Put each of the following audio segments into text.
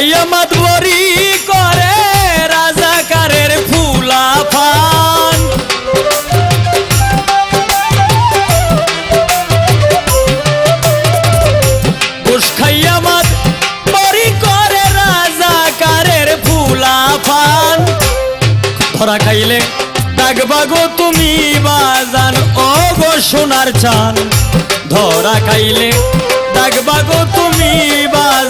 যাইয়া মাতবরি করে রাজাকারের ফুলা ফান ঘুষ খাইয়া মাত ফুলা ফান ধরা খাইলে ডাকবা গো তুমি বাজান ও গো সোনার চান। ধরা খাইলে ডাকবা গো তুমি বাজান।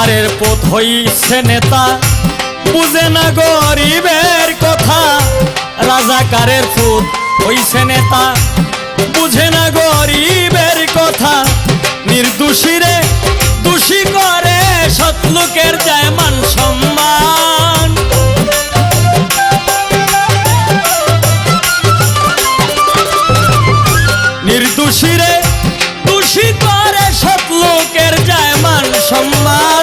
রাজাকারের পথ হইছে নেতা। বুঝে না গরিবের কথা, রাজাকারের পুত হইছে নেতা। বুঝে না গরিবের কথা, নির্দোষীরে দোষী করে সৎলোকের যায় মান সম্মান। নির্দোষীরে দোষী করে সৎ যায় মান সম্মান।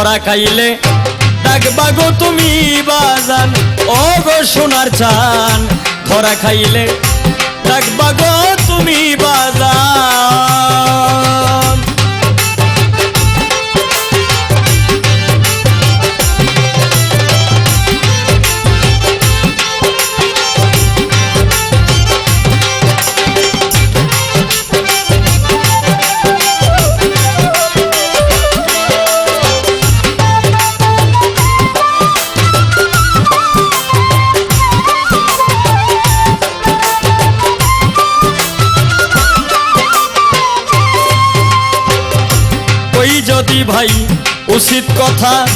ধরা খাইলে। ডাকবা গো তুমি বাজান ও গো সোনার চান। ধরা খাইলে ডাকবা গো তুমি বাজান। যদি ভাই, উচিত কথা।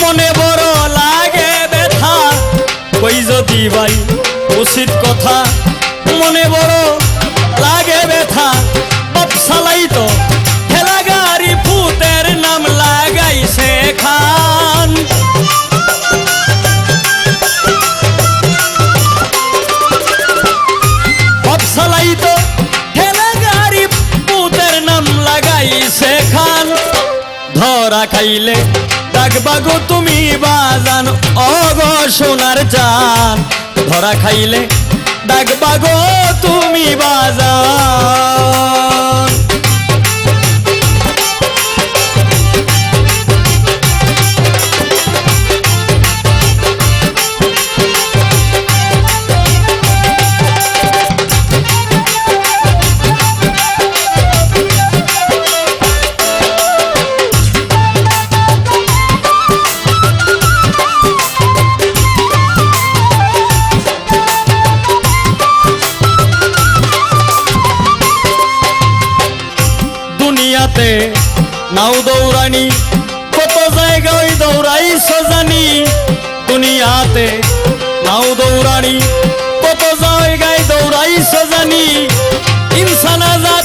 মনে বড় লাগে ব্যথা। কই যদি ভাই, উচিত কথা। মনে বড় লাগে ব্যথা। বাপসালাই তো, ঠেলা গাড়ি ফুতের নাম লাগাইছে খান ধরা খাইলে। ডাকবা গো তুমি বাজান। অগ সোনার চান ধরা খাইলে। ডাকবা গো দুনিয়াতে। নাও দৌড়ানি, কত জায়গায় দৌড়াই সজানি দুনিয়াতে নাও দৌড়ানি, কত জায়গায় দৌড়াই সজানি ইনসানা আজাদ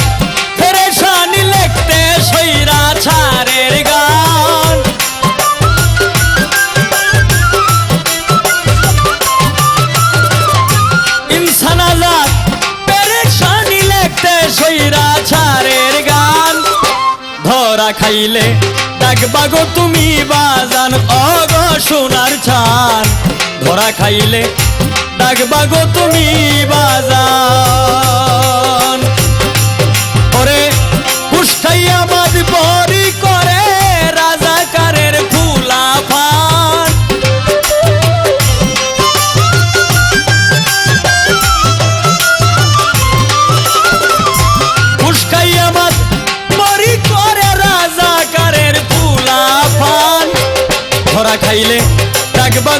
খাইলে। ডাকবা গো তুমি বাজান অগ সোনার ছান। ধরা খাইলে। ডাকবা গো তুমি বাজান।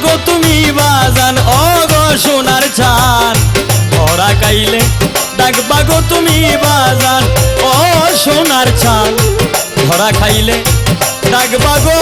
গো তুমি বাজান ও গো সোনার চান ওরা কাইলে ডাকবা গো তুমি বাজান ও সোনার চান ধরা খাইলে ডাকবা গো